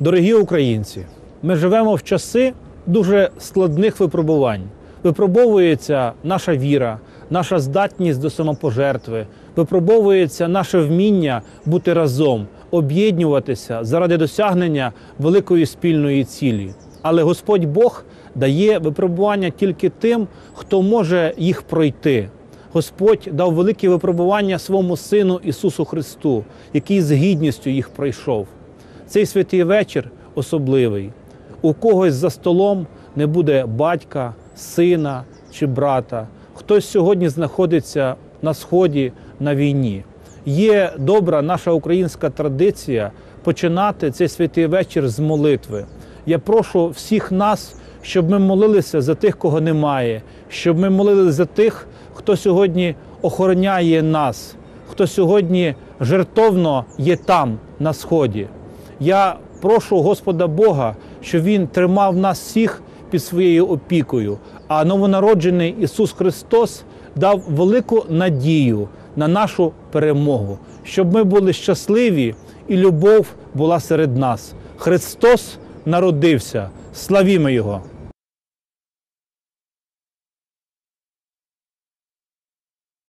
Дорогі українці, ми живемо в часи дуже складних випробувань. Випробовується наша віра, наша здатність до самопожертви, випробовується наше вміння бути разом, об'єднуватися заради досягнення великої спільної цілі. Але Господь Бог дає випробування тільки тим, хто може їх пройти. Господь дав великі випробування своєму Сину Ісусу Христу, який з гідністю їх пройшов. Цей святий вечір особливий. У когось за столом не буде батька, сина чи брата. Хтось сьогодні знаходиться на сході на війні. Є добра наша українська традиція починати цей святий вечір з молитви. Я прошу всіх нас, щоб ми молилися за тих, кого немає, щоб ми молилися за тих, хто сьогодні охороняє нас, хто сьогодні жертовно є там, на сході. Я прошу Господа Бога, щоб Він тримав нас всіх під своєю опікою. А новонароджений Ісус Христос дав велику надію на нашу перемогу, щоб ми були щасливі і любов була серед нас. Христос народився. Славімо Його!